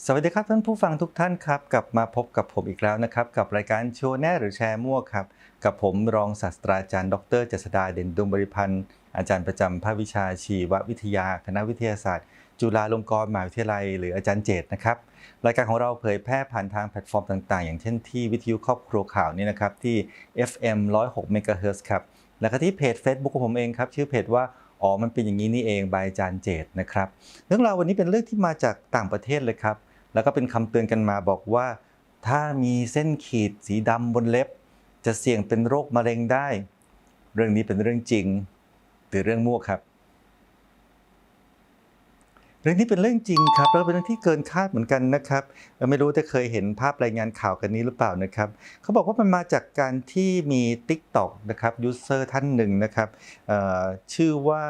สวัสดีครับท่านผู้ฟังทุกท่านครับ กลับมาพบกับผมอีกแล้วนะครับ กับรายการโชว์แน่หรือแชร์มั่วครับ กับผมรองศาสตราจารย์ ดรเจษดาเด่นดวงบริพันธ์ อาจารย์ประจำภาควิชาชีววิทยา คณะวิทยาศาสตร์ จุฬาลงกรณ์มหาวิทยาลัย หรืออาจารย์เจตนะครับรายการของเราเผยแพร่ผ่านทางแพลตฟอร์มต่างๆ อย่างเช่นที่วิทยุครอบครัวข่าวนี่นะครับที่ FM 106 MHz ครับแล้วก็ที่เพจ Facebook ของผมเองครับชื่อเพจว่า อ๋อ มันเป็นอย่างนี้นี่เองบายอาจารย์เจตนะครับ เรื่องราววันนี้เป็นเรื่องที่มาจากต่างประเทศเลยครับ แล้วก็เป็นคำเตือนกันมาบอกว่า ถ้ามีเส้นขีดสีดำบนเล็บ จะเสี่ยงเป็นโรคมะเร็งได้ เรื่องนี้เป็นเรื่องจริง หรือเรื่องมั่วครับ เรื่องนี้เป็นเรื่องจริงครับแล้วเป็นเรื่องที่เกินคาดเหมือนกันนะครับไม่รู้จะเคยเห็นภาพรายงานข่าวกันนี้หรือเปล่านะครับเขาบอกว่ามันมาจากการที่มี Tik t o อกนะครับยูเซอร์ท่านหนึ่งนะครับชื่อว่า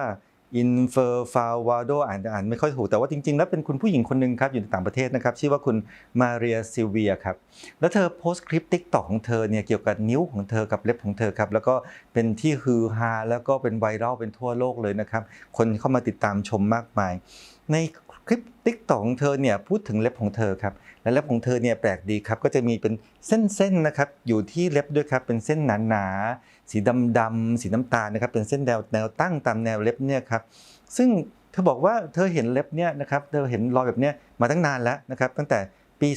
อินเฟอร์ฟาวาโดอ่านอ่านไม่ค่อยถูกแต่ว่าจริง ๆ แล้วเป็นคุณผู้หญิงคนหนึ่งครับอยู่ในต่างประเทศนะครับ ชื่อว่าคุณมาเรียซิลเวียครับ แล้วเธอโพสต์คลิปติ๊กต็อกของเธอเนี่ยเกี่ยวกับนิ้วของเธอกับเล็บของเธอครับ แล้วก็เป็นที่ฮือฮาแล้วก็เป็นไวรัลเป็นทั่วโลกเลยนะครับ คนเข้ามาติดตามชมมากมาย ใน คลิป t ิ k t o k ของเธอเนี่ยพูดถึงเล็บของเธอครับและเล็บของเธอเนี่ยแปลกดีครับก็จะมีเป็นเส้นๆนะครับอยู่ที่เล็บด้วยครับเป็นเส้นหนาๆสีดำๆสีน้ำตาลนะครับเป็นเส้นแนวแนวตั้งตามแนวเล็บเนี่ยครับซึ่งเธอบอกว่าเธอเห็นเล็บเนี่ยนะครับเธอเห็นรอยแบบเนี้ยมาตั้งนานแล้วนะครับตั้งแต่ปี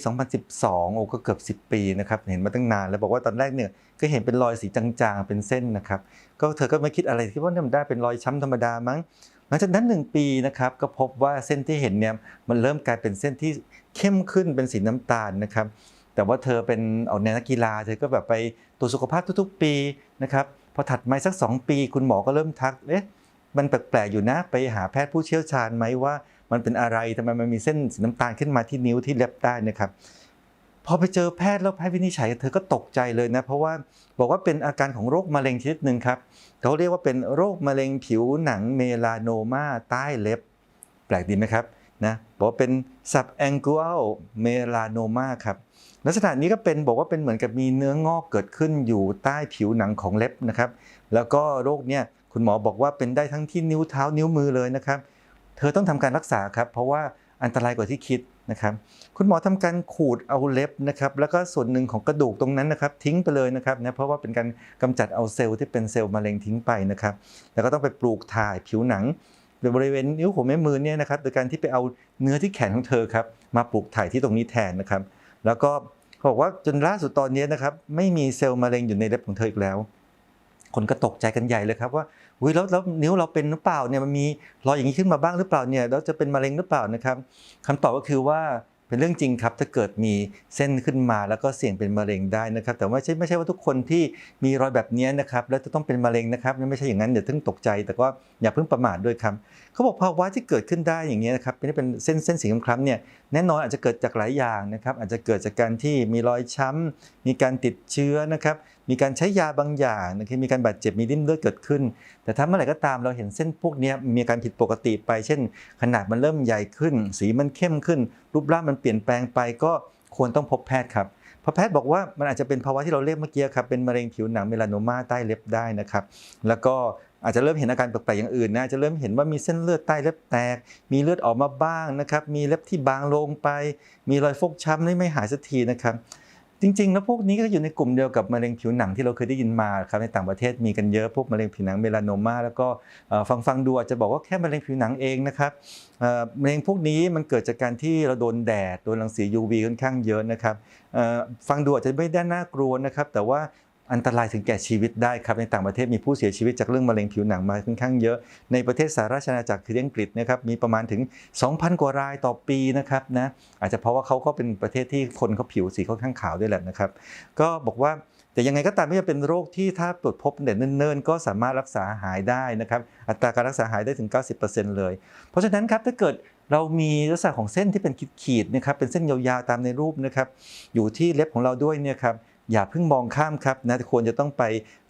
2012 โอ้ก็เกือบ 10 ปีนะครับ เห็นมาตั้งนาน แล้วบอกว่าตอนแรกเนี่ยก็เห็นเป็นรอยสีจางๆ เป็นเส้นนะครับ ก็เธอก็ไม่คิดอะไรคิดว่าเนี่ยมันได้เป็นรอยช้ำธรรมดามั้ง ลังจากนั้น 1 ปีนะครับก็พบว่าเส้นที่เห็นเนี่ยมันเริ่มกลายเป็นเส้นที่เข้มขึ้นเป็นสีน้ำตาลนะครับแต่ว่าเธอเป็นออกแนวนักกีฬาเธอก็แบบไปตรวจสุขภาพทุกๆ ปีนะครับพอถัดมาสัก 2 ปี คุณหมอก็เริ่มทักเอ๊ะมันแปลกๆอยู่นะไปหาแพทย์ผู้เชี่ยวชาญไหมว่า มันเป็นอะไรทำไมมันมีเส้นสีน้ำตาลขึ้นมาที่นิ้วที่เล็บได้นะครับ พอไปเจอแพทย์แล้วแพทย์วินิจฉัยเธอก็ตกใจเลยนะ เพราะว่าบอกว่าเป็นอาการของโรคมะเร็งชนิดหนึ่งครับเขาเรียกว่าเป็นโรคมะเร็งผิวหนังเมลานโนมาใต้เล็บ แปลกดีไหมครับนะบอกว่าเป็น subangual melanoma ครับลักษณะนี้ก็เป็นบอกว่าเป็นเหมือนกับมีเนื้องอกเกิดขึ้นอยู่ใต้ผิวหนังของเล็บนะครับ แล้วก็โรคเนี่ยคุณหมอบอกว่าเป็นได้ทั้งที่นิ้วเท้านิ้วมือเลยนะครับ เธอต้องทำการรักษาครับ เพราะว่าอันตรายกว่าที่คิด นะครับคุณหมอทำการขูดเอาเล็บนะครับแล้วก็ส่วนหนึ่งของกระดูกตรงนั้นนะครับทิ้งไปเลยนะครับนะเพราะว่าเป็นการกำจัดเอาเซลล์ที่เป็นเซลล์มะเร็งทิ้งไปนะครับแล้วก็ต้องไปปลูกถ่ายผิวหนังบริเวณนิ้วหัวแม่มือเนี่ยนะครับโดยการที่ไปเอาเนื้อที่แขนของเธอครับมาปลูกถ่ายที่ตรงนี้แทนนะครับ แล้วก็เขาบอกว่าจนล่าสุดตอนนี้นะครับไม่มีเซลล์มะเร็งอยู่ในเล็บของเธออีกแล้ว คนก็ตกใจกันใหญ่เลยครับว่าอุ้ยแล้วแล้วนิ้วเราเป็นหรือเปล่าเนี่ยมันมีรอยอย่างนี้ขึ้นมาบ้างหรือเปล่าเนี่ยแล้วจะเป็นมะเร็งหรือเปล่านะครับคำตอบก็คือว่าเป็นเรื่องจริงครับถ้าเกิดมีเส้นขึ้นมาแล้วก็เสี่ยงเป็นมะเร็งได้นะครับ แต่ว่าไม่ใช่ไม่ใช่ว่าทุกคนที่มีรอยแบบนี้นะครับแล้วจะต้องเป็นมะเร็งนะครับไม่ใช่อย่างนั้นอย่าเพิ่งตกใจ แต่ก็อย่าเพิ่งประมาทด้วยครับเขาบอกภาวะที่เกิดขึ้นได้อย่างนี้นะครับเป็นเป็นเส้นเส้นสีคล้ำๆเนี่ยแน่นอนอาจจะเกิดจากหลายอย่างนะครับอาจจะเกิดจากการที่มีรอยช้ำมีการติดเชื้อนะครับ มีการใช้ยาบางอย่างนะครับมีการบาดเจ็บมีริ่มเลือดเกิดขึ้น แต่ถ้าเมื่อไหร่ก็ตามเราเห็นเส้นพวกนี้มีการผิดปกติไป เช่น ขนาดมันเริ่มใหญ่ขึ้น สีมันเข้มขึ้น รูปร่างมันเปลี่ยนแปลงไปก็ควรต้องพบแพทย์ครับพราะแพทย์บอกว่ามันอาจจะเป็นภาวะที่เราเรียกเมื่อกี้ครับเป็นมะเร็งผิวหนังเมลานโนมาใต้เล็บได้นะครับ แล้วก็อาจจะเริ่มเห็นอาการแปลกๆอย่างอื่นนะจะเริ่มเห็นว่ามีเส้นเลือดใต้เล็บแตก มีเลือดออกมาบ้างนะครับ มีเล็บที่บางลงไป มีรอยฟกช้ำที่ไม่หายสักทีนะครับ จริงๆแล้วพวกนี้ก็อยู่ในกลุ่มเดียวกับมะเร็งผิวหนังที่เราเคยได้ยินมาครับในต่างประเทศมีกันเยอะพวกมะเร็งผิวหนังเมลานโนมาแล้วก็ฟังฟังๆดูอาจจะบอกว่าแค่มะเร็งผิวหนังเองนะครับมะเร็งพวกนี้มันเกิดจากการที่เราโดนแดดโดนรังสี UV ค่อนข้างเยอะนะครับฟังดูอาจจะไม่ได้น่ากลัวนะครับแต่ว่า อันตรายถึงแก่ชีวิตได้ครับ ในต่างประเทศมีผู้เสียชีวิตจากเรื่องมะเร็งผิวหนังมาค่อนข้างเยอะ ในประเทศสหราชอาณาจักรคืออังกฤษนะครับมีประมาณถึง 2,000 กว่ารายต่อปีนะครับนะอาจจะเพราะว่าเขาก็เป็นประเทศที่คนเขาผิวสีค่อนข้างขาวด้วยแหละนะครับ ก็บอกว่าแต่ยังไงก็ตามไม่ว่เป็นโรคที่ถ้าตรวจพบเด่นเนิ่นๆ ก็สามารถรักษาหายได้นะครับ อัตราการรักษาหายได้ถึง 90%เลย เพราะฉะนั้นครับถ้าเกิดเรามีลักษณะของเส้นที่เป็นขีดๆนะครับเป็นเส้นยาวๆตามในรูปนะครับอยู่ที่เล็บของเราด้วยเนี่ยครับ อย่าเพิ่งมองข้ามครับนะควรจะต้องไป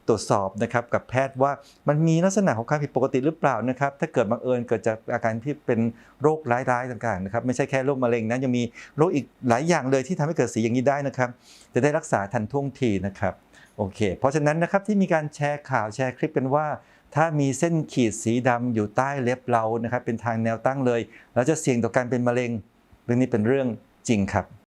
ตรวจสอบนะครับกับแพทย์ว่ามันมีลักษณะของการผิดปกติหรือเปล่านะครับ ถ้าเกิดบังเอิญเกิดจากอาการที่เป็นโรคร้ายๆต่างๆนะครับไม่ใช่แค่โรคมะเร็งนะยังมีโรคอีกหลายอย่างเลยที่ทำให้เกิดสีอย่างนี้ได้นะครับ จะได้รักษาทันท่วงทีนะครับโอเค เพราะฉะนั้นนะครับที่มีการแชร์ข่าวแชร์คลิปกันว่า ถ้ามีเส้นขีดสีดำอยู่ใต้เล็บเรานะครับเป็นทางแนวตั้งเลย แล้วจะเสี่ยงต่อการเป็นมะเร็งเรื่องนี้เป็นเรื่องจริงครับ